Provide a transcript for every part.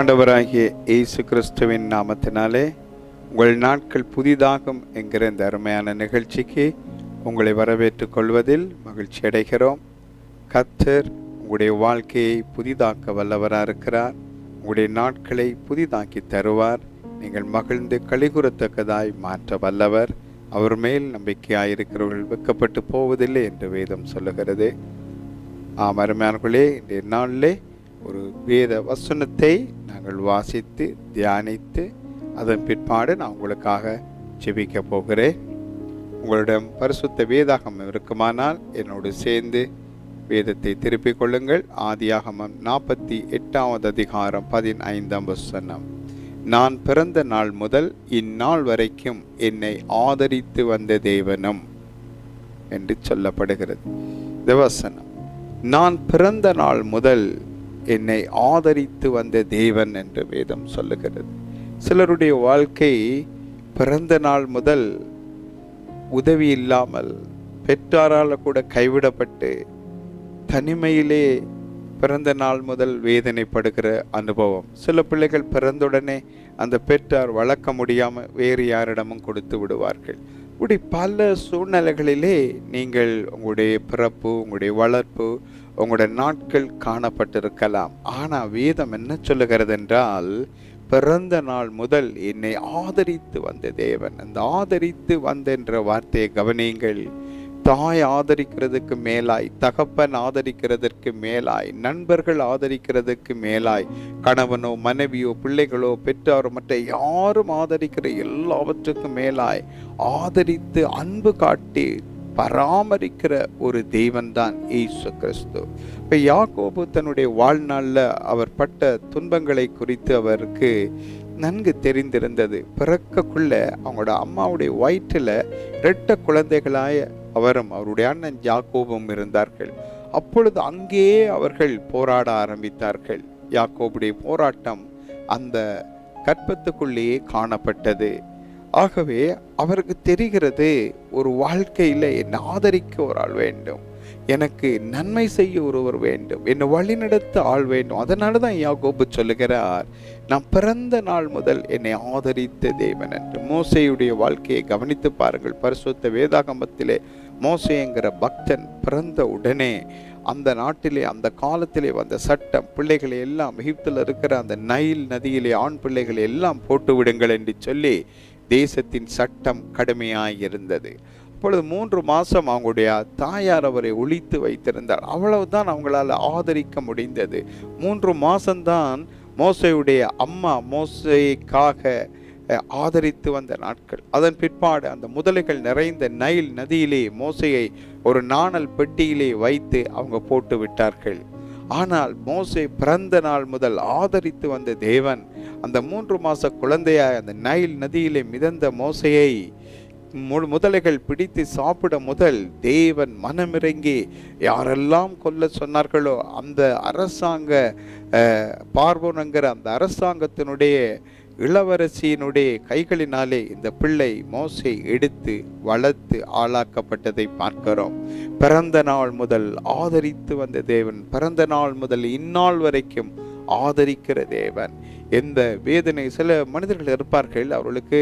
ஆண்டவராகிய இயேசு கிறிஸ்துவின் நாமத்தினாலே உங்கள் நாட்கள் புதிதாகும் என்கிற இந்த அருமையான நிகழ்ச்சிக்கு உங்களை வரவேற்றுக் கொள்வதில் மகிழ்ச்சி அடைகிறோம். கத்தர் உங்களுடைய வாழ்க்கையை புதிதாக்க வல்லவராக இருக்கிறார். உங்களுடைய நாட்களை புதிதாக்கி தருவார். நீங்கள் மகிழ்ந்து கலிகுறத்தக்கதாய் மாற்ற வல்லவர். அவர் மேல் நம்பிக்கையாயிருக்கிறவர்கள் வெக்கப்பட்டு போவதில்லை என்று வேதம் சொல்லுகிறது. ஆம் அருமையானர்களே இன்றைய நாளிலே ஒரு வேத வசனத்தை நாங்கள் வாசித்து தியானித்து அதன் பிற்பாடு நான் உங்களுக்காக ஜெபிக்க போகிறேன். உங்களிடம் பரிசுத்த வேதாகம் இருக்குமானால் என்னோடு சேர்ந்து வேதத்தை திருப்பிக் கொள்ளுங்கள். ஆதியாகமம் நாற்பத்தி எட்டாவது அதிகாரம் பதினைந்தாம் வசனம். நான் பிறந்த நாள் முதல் இந்நாள் வரைக்கும் என்னை ஆதரித்து வந்த தேவனும் என்று சொல்லப்படுகிறது. தேவசனம் நான் பிறந்த நாள் முதல் என்னை ஆதரித்து வந்த தேவன் என்று வேதம் சொல்லுகிறது. சிலருடைய வாழ்க்கை பிறந்த நாள் முதல் உதவி இல்லாமல் பெற்றாரால் கூட கைவிடப்பட்டு தனிமையிலே பிறந்த நாள் முதல் வேதனைப்படுகிற அனுபவம். சில பிள்ளைகள் பிறந்துடனே அந்த பெற்றார் வளர்க்க முடியாமல் வேறு யாரிடமும் கொடுத்து விடுவார்கள். இப்படி பல சூழ்நிலைகளிலே நீங்கள் உங்களுடைய பிறப்பு உங்களுடைய வளர்ப்பு உங்களுடைய நாட்கள் காணப்பட்டிருக்கலாம். ஆனால் வேதம் என்ன சொல்லுகிறது என்றால் பிறந்த நாள் முதல் என்னை ஆதரித்து வந்த தேவன். அந்த ஆதரித்து வந்த என்ற வார்த்தையை கவனியுங்கள். தாய் ஆதரிக்கிறதுக்கு மேலாய் தகப்பன் ஆதரிக்கிறதற்கு மேலாய் நண்பர்கள் ஆதரிக்கிறதுக்கு மேலாய் கணவனோ மனைவியோ பிள்ளைகளோ பெற்றாரோ மற்ற யாரும் ஆதரிக்கிற எல்லாவற்றுக்கும் மேலாய் ஆதரித்து அன்பு காட்டி பராமரிக்கிற ஒரு தெய்வன் தான் ஈசு கிறிஸ்து. இப்போ யாக்கோபு தன்னுடைய வாழ்நாளில் அவர் பட்ட துன்பங்களை குறித்து அவருக்கு நன்கு தெரிந்திருந்தது. பிறக்கக்குள்ள அவங்களோட அம்மாவுடைய வயிற்றில் இரட்ட குழந்தைகளாய அவரும் அவருடைய அண்ணன் யாக்கோபும் இருந்தார்கள். அப்பொழுது அங்கேயே அவர்கள் போராட ஆரம்பித்தார்கள். யாக்கோபுடைய போராட்டம் அந்த கற்பத்துக்குள்ளேயே காணப்பட்டது. ஆகவே அவருக்கு தெரிகிறது ஒரு வாழ்க்கையில் என்னை ஆதரிக்க ஒரு ஆள் வேண்டும். எனக்கு நன்மை செய்ய ஒருவர் வேண்டும். என்னை வழிநடத்த ஆள் வேண்டும். அதனால தான் யாகோபு சொல்லுகிறார் நான் பிறந்த நாள் முதல் என்னை ஆதரித்த தேவன் என்று. மோசையுடைய வாழ்க்கையை கவனித்து பாருங்கள். பரிசுத்த வேதாகமத்திலே மோசைங்கிற பக்தன் பிறந்த உடனே அந்த நாட்டிலே அந்த காலத்திலே வந்த சட்டம் பிள்ளைகளை எல்லாம் எகிப்தில் இருக்கிற அந்த நைல் நதியிலே ஆண் பிள்ளைகளை எல்லாம் போட்டு விடுங்கள் என்று சொல்லி தேசத்தின் சட்டம் கடுமையாய் இருந்தது அப்பொழுது மூன்று மாதம் அவங்களுடைய தாயார் அவரை ஒழித்து வைத்திருந்தார். அவ்வளவுதான் அவங்களால் ஆதரிக்க முடிந்தது. மூன்று மாதம்தான் மோசையுடைய அம்மா மோசைக்காக ஆதரித்து வந்த நாட்கள். அதன் பிற்பாடு அந்த முதலைகள் நிறைந்த நைல் நதியிலே மோசையை ஒரு நாணல் பெட்டியிலே வைத்து அவங்க போட்டு விட்டார்கள். ஆனால் மோசை பிறந்த நாள் முதல் ஆதரித்து வந்த தேவன் அந்த மூன்று மாச குழந்தையாய் அந்த நைல் நதியிலே மிதந்த மோசையை முதலைகள் பிடித்து சாப்பிட முதல் தேவன் மனமிறங்கி யாரெல்லாம் கொல்ல சொன்னார்களோ அந்த அரசாங்க பார்வோனங்கிற அந்த அரசாங்கத்தினுடைய இளவரசியினுடைய கைகளினாலே இந்த பிள்ளை மோசை எடுத்து வளர்த்து ஆளாக்கப்பட்டதை பார்க்கிறோம். பிறந்த நாள் முதல் ஆதரித்து வந்த தேவன் பிறந்த நாள் முதல் இந்நாள் வரைக்கும் ஆதரிக்கிற தேவன். எந்த வேதனை சில மனிதர்கள் இருப்பார்கள் அவர்களுக்கு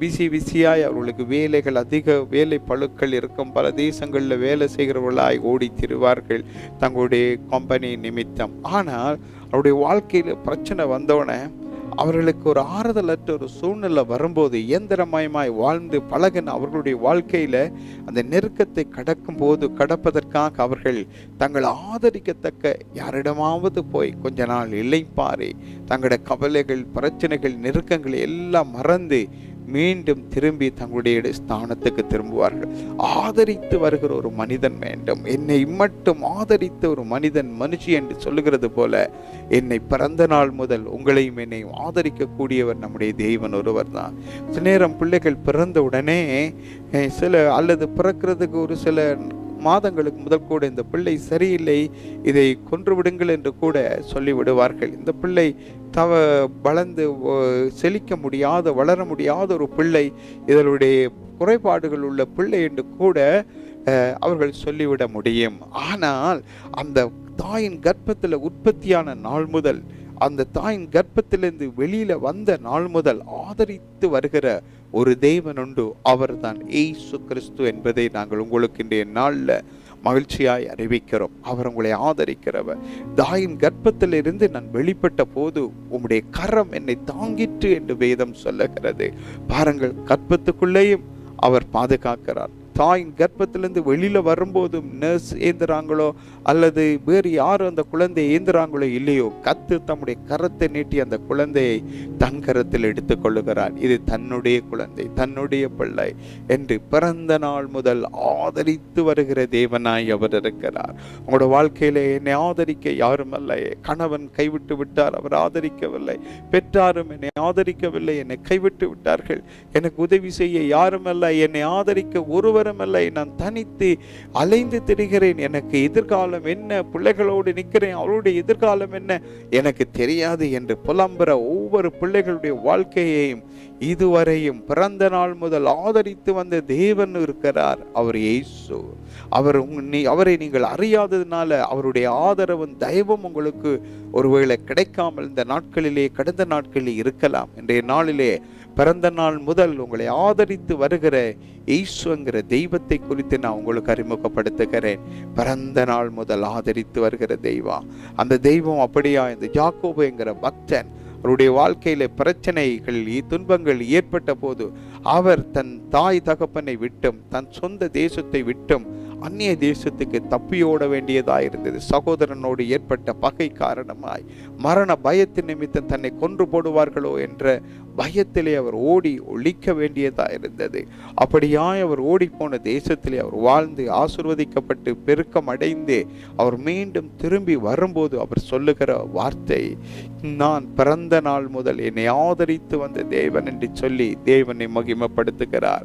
பிசி பிசியாய் அவர்களுக்கு வேலைகள் அதிக வேலை பழுக்கள் இருக்கும் பல தேசங்களில் வேலை செய்கிறவர்களாய் ஓடி திருவார்கள் தங்களுடைய கம்பெனி நிமித்தம். ஆனால் அவருடைய வாழ்க்கையில் பிரச்சனை வந்தோடனே அவர்களுக்கு ஒரு ஆறுதலற்ற ஒரு சூழ்நிலை வரும்போது இயந்திரமயமாய் வாழ்ந்து பழகின அவர்களுடைய வாழ்க்கையில் அந்த நெருக்கத்தை கடக்கும் போது கடப்பதற்காக அவர்கள் தங்களை ஆதரிக்கத்தக்க யாரிடமாவது போய் கொஞ்ச நாள் இளைப்பாரி தங்களோட கவலைகள் பிரச்சனைகள் நெருக்கங்களை எல்லாம் மறந்து மீண்டும் திரும்பி தங்களுடைய ஸ்தானத்துக்கு திரும்புவார்கள். ஆதரித்து வருகிற ஒரு மனிதன் வேண்டும். என்னை மட்டும் ஆதரித்த ஒரு மனிதன் மனுஷி என்று சொல்லுகிறது போல என்னை பிறந்த நாள் முதல் உங்களையும் என்னையும் ஆதரிக்கக்கூடியவர் நம்முடைய தெய்வன் ஒருவர் தான். சில நேரம் பிள்ளைகள் பிறந்த உடனே சில அல்லது பிறக்கிறதுக்கு ஒரு சில மாதங்களுக்கு முதல் கூட இந்த பிள்ளை சரியில்லை இதை கொன்று விடுங்கள் என்று கூட சொல்லிவிடுவார்கள். இந்த பிள்ளை தவ வளர்ந்து செழிக்க முடியாத வளர முடியாத ஒரு பிள்ளை இதனுடைய குறைபாடுகள் உள்ள பிள்ளை என்று கூட அவர்கள் சொல்லிவிட முடியும். ஆனால் அந்த தாயின் கர்ப்பத்தில் உற்பத்தியான நாள் முதல் அந்த தாயின் கர்ப்பத்திலிருந்து வெளியில வந்த நாள் முதல் ஆதரித்து வருகிற ஒரு தேவன் உண்டு அவர்தான் ஏசு கிறிஸ்து என்பதை நாங்கள் உங்களுக்கு இன்றைய நாளில் மகிழ்ச்சியாய் அறிவிக்கிறோம். அவர் உங்களை ஆதரிக்கிறவர். தாயின் கர்ப்பத்திலிருந்து நான் வெளிப்பட்ட போது உம்முடைய கரம் என்னை தாங்கிற்று என்று வேதம் சொல்லுகிறது. பாருங்கள் கர்ப்பத்துக்குள்ளேயும் அவர் பாதுகாக்கிறார். தாயின் கர்ப்பத்திலேருந்து வெளியில் வரும்போதும் நர்ஸ் ஏந்துறாங்களோ அல்லது வேறு யாரும் அந்த குழந்தையை ஏந்துறாங்களோ இல்லையோ கத்து தம்முடைய கரத்தை நீட்டி அந்த குழந்தையை தன் கரத்தில் எடுத்துக்கொள்ளுகிறார் இது தன்னுடைய குழந்தை தன்னுடைய பிள்ளை என்று பிறந்த நாள் முதல் ஆதரித்து வருகிற தேவனாய் அவர் இருக்கிறார். உங்களோட வாழ்க்கையில என்னை ஆதரிக்க யாரும் அல்ல கணவன் கைவிட்டு விட்டார் அவர் ஆதரிக்கவில்லை. பெற்றாரும் என்னை ஆதரிக்கவில்லை என்னை கைவிட்டு விட்டார்கள். எனக்கு உதவி செய்ய யாரும் அல்ல என்னை ஆதரிக்க ஒருவர் விவரமில்லை நான் தனித்து அலைந்து திரிகிறேன். எனக்கு எதிர்காலம் என்ன? பிள்ளைகளோடு நிற்கிறேன். அவருடைய எதிர்காலம் என்ன? எனக்கு தெரியாது என்று புலம்புற ஒவ்வொரு பிள்ளைகளுடைய வாழ்க்கையையும் இதுவரையும் பிறந்த நாள் முதல் ஆதரித்து வந்த தேவன் இருக்கிறார். அவர் இயேசு. அவர் நீ- அவரை நீங்கள் அறியாததுனால அவருடைய ஆதரவும் தயவும் உங்களுக்கு ஒருவேளை கிடைக்காமல் இந்த நாட்களிலே கடந்த நாட்களில் இருக்கலாம். இன்றைய நாளிலே பிறந்த நாள் முதல் உங்களை ஆதரித்து வருகிற ஈஸ்வங்கிற தெய்வத்தை குறித்து நான் உங்களுக்கு அறிமுகப்படுத்துகிறேன். பிறந்த நாள் முதல் ஆதரித்து வருகிற தெய்வம் அந்த தெய்வம் அப்படியா? இந்த ஜாக்கோபு என்கிற பக்தன். அவருடைய வாழ்க்கையில பிரச்சனைகள் துன்பங்கள் ஏற்பட்ட போது அவர் தன் தாய் தகப்பனை விட்டும் தன் சொந்த தேசத்தை விட்டும் அந்நிய தேசத்துக்கு தப்பியோட வேண்டியதாக இருந்தது சகோதரனோடு ஏற்பட்ட பகை காரணமாய் மரண பயத்தின் நிமித்தம் தன்னை கொன்று போடுவார்களோ என்ற பயத்திலே அவர் ஓடி ஒழிக்க வேண்டியதாக இருந்தது அப்படியாய் அவர் ஓடிப்போன தேசத்திலே அவர் வாழ்ந்து ஆசிர்வதிக்கப்பட்டு பெருக்கம் அடைந்து அவர் மீண்டும் திரும்பி வரும்போது அவர் சொல்லுகிற வார்த்தை நான் பிறந்த நாள் முதல் என்னை ஆதரித்து வந்த தேவன் என்று சொல்லி தேவனை மகிமப்படுத்துகிறார்.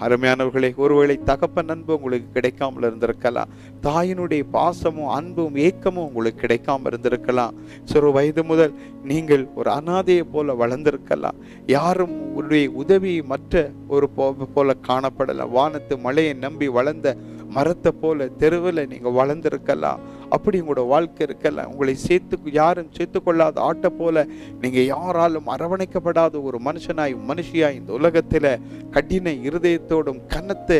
அருமையானவர்களே ஒருவேளை தகப்ப நண்பு உங்களுக்கு கிடைக்காமல் இருந்திருக்கலாம். தாயினுடைய பாசமும் அன்பும் ஏக்கமும் உங்களுக்கு கிடைக்காம இருந்திருக்கலாம். சிறு வயது முதல் நீங்கள் ஒரு அனாதையை போல வளர்ந்திருக்கலாம். யாரும் உடைய உதவி மற்ற ஒரு போ- போல காணப்படலாம் வானத்து மழையை நம்பி வளர்ந்த மரத்தை போல தெருவில் நீங்க வளர்ந்திருக்கலாம். அப்படி உங்களோட வாழ்க்கை இருக்கல. உங்களை சேர்த்து யாரும் சேர்த்து கொள்ளாத ஆட்டை போல நீங்க யாராலும் அரவணைக்கப்படாத ஒரு மனுஷனாய் மனுஷியாய் இந்த உலகத்துல கடின இருதயத்தோடும் கனத்த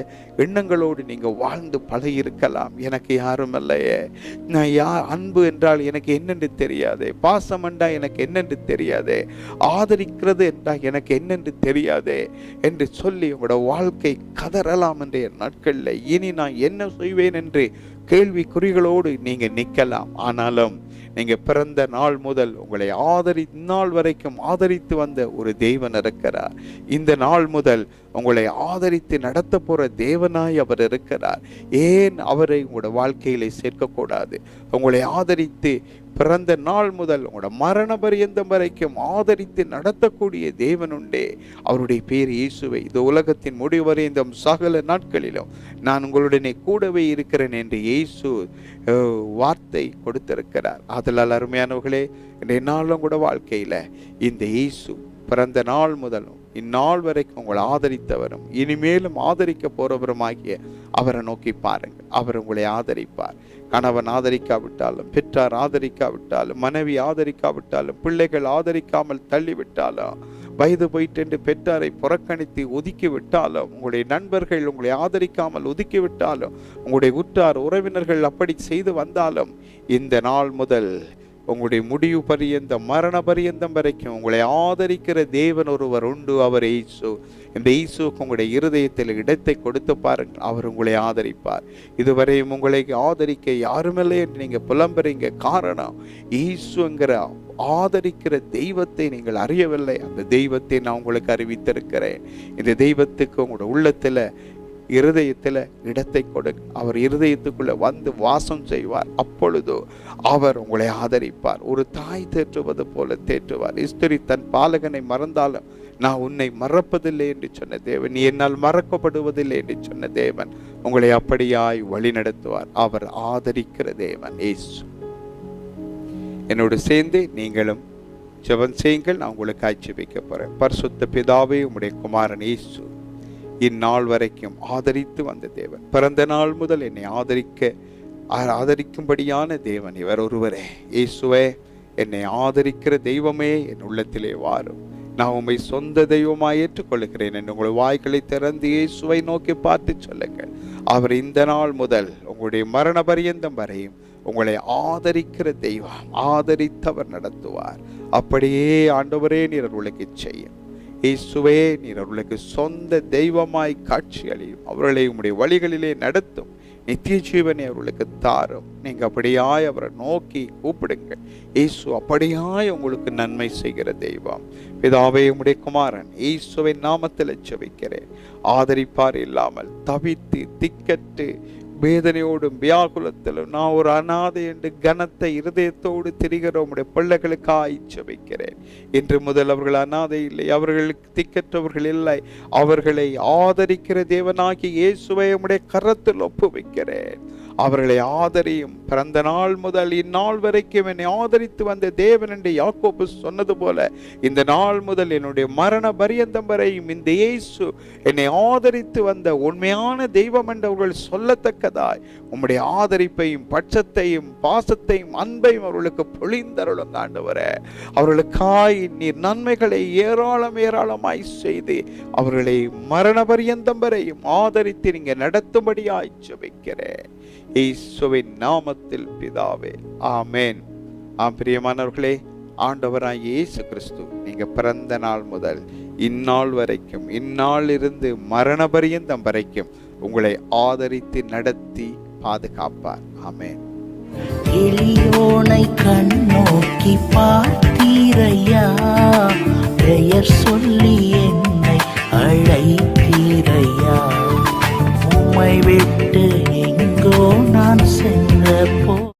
எண்ணங்களோடு நீங்க வாழ்ந்து பழகியிருக்கலாம். எனக்கு யாரும் இல்லையே நான் யா அன்பு என்றால் எனக்கு என்னென்று தெரியாது. பாசம் என்றால் எனக்கு என்னென்று தெரியாது. ஆதரிக்கிறது என்றால் எனக்கு என்னென்று தெரியாது என்று சொல்லி உங்களோட வாழ்க்கை கதறலாம் என்ற நாட்களில். இனி நான் என்ன செய்வேன் என்று கேள்விக்குறிகளோடு நீங்கள் நிற்கலாம். ஆனாலும் நீங்கள் பிறந்த நாள் முதல் உங்களை ஆதரி நாள் வரைக்கும் ஆதரித்து வந்த ஒரு தெய்வன் இருக்கிறார். இந்த நாள் முதல் உங்களை ஆதரித்து நடத்த போகிற தேவனாய் அவர் இருக்கிறார். ஏன் அவரை உங்களோட வாழ்க்கையிலே சேர்க்கக்கூடாது? உங்களை ஆதரித்து பிறந்த நாள் முதல் உங்களோட மரண பரியந்தம் வரைக்கும் ஆதரித்து நடத்தக்கூடிய தேவனுண்டே அவருடைய பேர் இயேசுவை. இந்த உலகத்தின் முடிவரைந்தும் சகல நாட்களிலும். நான் உங்களுடனே கூடவே இருக்கிறேன் என்று இயேசு வார்த்தை கொடுத்திருக்கிறார். அதனால் அருமையானவர்களே இன்றைய நாளும் கூட வாழ்க்கையில் இந்த இயேசு பிறந்த நாள் முதலும் இந்நாள் வரைக்கும் உங்களை ஆதரித்தவரும் இனிமேலும் ஆதரிக்க போறவருமாகிய அவரை நோக்கி பாருங்கள். அவர் உங்களை ஆதரிப்பார். கணவன் ஆதரிக்காவிட்டாலும் பெற்றார் ஆதரிக்காவிட்டாலும் மனைவி ஆதரிக்காவிட்டாலும் பிள்ளைகள் ஆதரிக்காமல் தள்ளிவிட்டாலும் வயது போயிட்டு பெற்றாரை புறக்கணித்து ஒதுக்கி விட்டாலும் உங்களுடைய நண்பர்கள் உங்களை ஆதரிக்காமல் ஒதுக்கி விட்டாலும் உங்களுடைய உற்றார் உறவினர்கள் அப்படி செய்து வந்தாலும் இந்த நாள் முதல் உங்களுடைய முடிவு பரியந்தம் மரண பரியந்தம் வரைக்கும் உங்களை ஆதரிக்கிற தேவன் ஒருவர் உண்டு. அவர் ஈசு இந்த இயேசுக்கு உங்களுடைய இருதயத்தில் இடத்தை கொடுத்து பாருங்கள். அவர் உங்களை ஆதரிப்பார். இதுவரையும் உங்களை ஆதரிக்க யாருமில்லை என்று நீங்கள் புலம்புறீங்க. காரணம் ஈசுங்கிற ஆதரிக்கிற தெய்வத்தை நீங்கள் அறியவில்லை. அந்த தெய்வத்தை நான் உங்களுக்கு அறிவித்திருக்கிறேன். இந்த தெய்வத்துக்கு உங்களோட உள்ளத்தில் இருதயத்தில் இடத்தை கொடு. அவர் இருதயத்துக்குள்ளே வந்து வாசம் செய்வார். அப்பொழுதோ அவர் உங்களை ஆதரிப்பார். ஒரு தாய் தேற்றுவது போல தேற்றுவார். இஸ்திரி தன் பாலகனை மறந்தாலும் நான் உன்னை மறப்பதில்லை என்று சொன்ன தேவன் நீ என்னால் மறக்கப்படுவதில்லை என்று சொன்ன தேவன் உங்களை அப்படியாய் வழி நடத்துவார் அவர் ஆதரிக்கிற தேவன் ஏசு என்னோடு சேர்ந்து நீங்களும் ஜெபம் செய்யுங்கள். நான் உங்களுக்கு ஆட்சி வைக்க போகிறேன் பரிசுத்த பிதாவே உங்களுடைய குமாரன் ஏசு இந்நாள் வரைக்கும் ஆதரித்து வந்த தேவன். பிறந்த நாள் முதல் என்னை ஆதரிக்க ஆதரிக்கும்படியான தேவன் இவர் ஒருவரே. இயேசுவே என்னை ஆதரிக்கிற தெய்வமே என் உள்ளத்திலே வாரும். நான் உண்மை சொந்த தெய்வமாய் ஏற்றுக்கொள்கிறேன் என்று உங்கள் வாய்களை திறந்து இயேசுவை நோக்கி பார்த்து சொல்லுங்கள். அவர் இந்த நாள் முதல் உங்களுடைய மரண பரியந்தம் வரையும் உங்களை ஆதரிக்கிற தெய்வம் ஆதரித்தவர் நடத்துவார். அப்படியே ஆண்டவரே நீர் அவர்களுக்கு செய்யும். இயேசுவே நீர் அவர்களுக்கு சொந்த தெய்வமாய் காட்சி அளியும் அவர்களை உம்முடைய வழிகளிலே நடத்தும். நித்திய ஜீவனை அவர்களுக்கு தாரும். நீங்கள் அப்படியாய் அவரை நோக்கி கூப்பிடுங்க இயேசு அப்படியாய் உங்களுக்கு நன்மை செய்கிற தெய்வம். பிதாவே உடைய குமாரன் இயேசுவின் நாமத்தில் செவிக்கிறேன் ஆதரிப்பார் இல்லாமல் தவித்து திக்கட்டு வேதனையோடும் வியாகுலத்திலும் நான் ஒரு அனாதை என்று கனத்தை இருதயத்தோடு திரிகிற உடைய பிள்ளைகளுக்காய் ஜெபிக்கிறேன். இன்று முதல் அவர்கள் அனாதை இல்லை அவர்களுக்கு திக்கற்றவர்கள் இல்லை. அவர்களை ஆதரிக்கிற தேவனாகி இயேசுவை உடைய கரத்தில் ஒப்புவிக்கிறேன். அவர்களை ஆதரியும். பிறந்த நாள் முதல் இந்நாள் வரைக்கும் என்னை ஆதரித்து வந்த தேவன் என்று யாக்கோபு சொன்னது போல இந்த நாள் முதல் என்னுடைய மரண பரியந்தம் வரையும் இந்த இயேசு என்னை ஆதரித்து வந்த உண்மையான தெய்வம் என்றவர்கள் சொல்லத்தக்கதாய் உம்முடைய ஆதரிப்பையும் பட்சத்தையும் பாசத்தையும் அன்பையும் அவர்களுக்கு பொழிந்தருளும் ஆண்டவரே. அவர்களுக்காய் நீர் நன்மைகளை ஏராளம் ஏராளமாய் செய்து அவர்களை மரண பரியந்தம் வரையும் ஆதரித்து நீங்க நடத்தும்படியாய் ஜெபிக்கிறேன். ஈசோவின் நாமத்தில் பிதாவே ஆமேன். ஆம் பிரியமானவர்களே ஆண்டவராய் இயேசு கிறிஸ்து நீங்க பிறந்த நாள் முதல் இந்நாள் வரைக்கும் இந்நாளிலிருந்து மரண பரியந்தம் வரைக்கும் உங்களை ஆதரித்து நடத்தி பாதுகாப்பார். ஆமேன். கண் நோக்கி பார்த்தீரையா? சொல்லி என்னை அழைத்தீரையா? உமை விட்டு நான் சென்ற போ